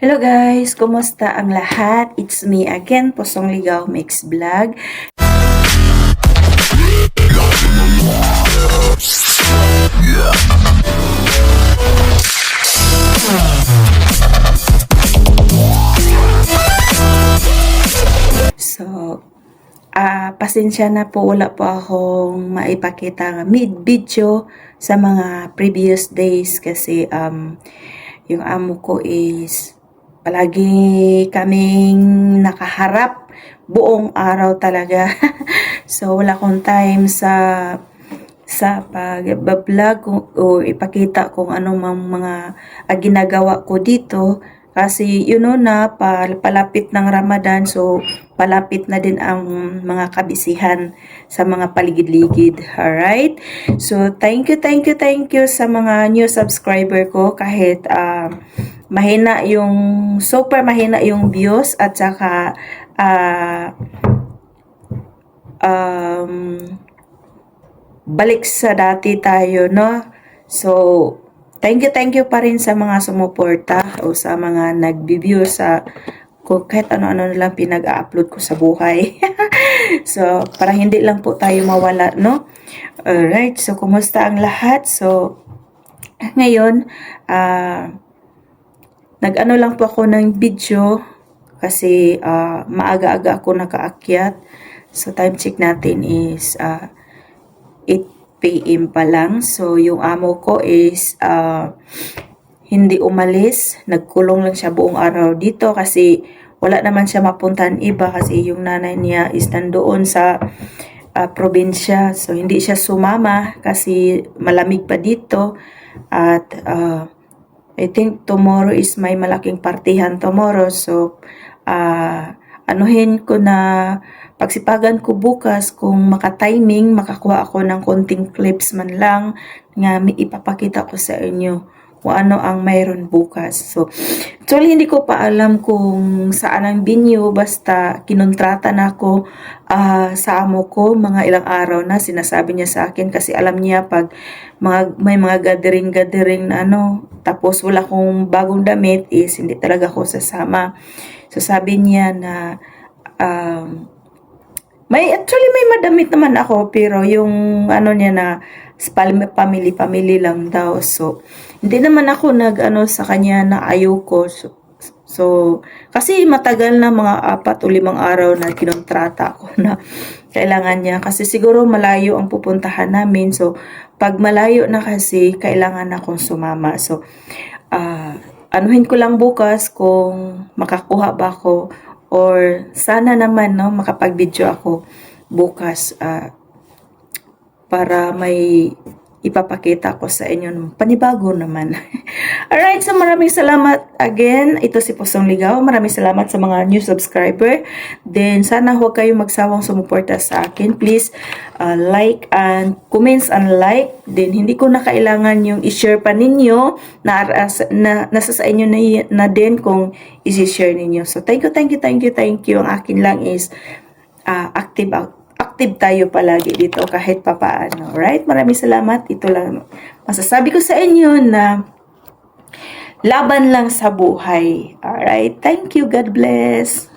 Hello guys! Kumusta ang lahat? It's me again, Posong Ligaw Mix Vlog. So, ah pasensya na po, wala po akong maipakita mid-video sa mga previous days kasi um, yung amo ko is palagi kaming nakaharap buong araw talaga. so, wala akong time sa sa pag-vlog o ipakita kung anong mang mga ah, ginagawa ko dito kasi you know na pal- palapit ng Ramadan so palapit na din ang mga kabisihan sa mga paligid-ligid. Alright? So thank you, thank you, thank you sa mga new subscriber ko kahit ah, mahina yung super mahina yung views at saka ah, um, balik sa dati tayo, no? So, thank you, thank you pa rin sa mga sumuporta o sa mga nag-view sa kung kahit ano-ano na lang pinag-upload ko sa buhay. so, para hindi lang po tayo mawala, no? Alright, so kumusta ang lahat? So, ngayon, ah, nag-ano lang po ako ng video kasi ah, maaga-aga ako nakaakyat. So, time check natin is ah, 8 p.m. pa lang. So, yung amo ko is uh, hindi umalis. Nagkulong lang siya buong araw dito kasi wala naman siya mapuntahan iba kasi yung nanay niya is nandoon sa uh, probinsya. So, hindi siya sumama kasi malamig pa dito. At uh, I think tomorrow is may malaking partihan tomorrow. So, uh, anuhin ko na pagsipagan ko bukas kung maka-timing, makakuha ako ng konting clips man lang may ipapakita ko sa inyo kung ano ang mayroon bukas. So, actually hindi ko pa alam kung saan ang venue basta kinontrata na ako ah, sa amo ko mga ilang araw na sinasabi niya sa akin kasi alam niya pag mga, may mga gathering-gathering na ano tapos wala akong bagong damit is hindi talaga ako sasama. So sabi niya na um, may actually may madamit naman ako pero yung ano niya na family family lang daw. So hindi naman ako nag ano sa kanya na ayoko. So, so kasi matagal na mga apat o limang araw na kinontrata ako na kailangan niya kasi siguro malayo ang pupuntahan namin. So pag malayo na kasi kailangan akong sumama. So ah anuhin ko lang bukas kung makakuha ba ako or sana naman no makapag-video ako bukas ah, para may ipapakita ko sa inyo ng panibago naman. Alright, so maraming salamat again. Ito si Pusong Ligaw. Maraming salamat sa mga new subscriber. Then, sana huwag kayong magsawang sumuporta sa akin. Please, uh, like and comments and like. Then, hindi ko na kailangan yung i-share pa ninyo na, na nasa sa inyo na, na din kung i-share ninyo. So, thank you, thank you, thank you, thank you. Ang akin lang is uh, active active tayo palagi dito kahit papaano. Right? Maraming salamat. Ito lang masasabi ko sa inyo na laban lang sa buhay. Alright? Thank you. God bless.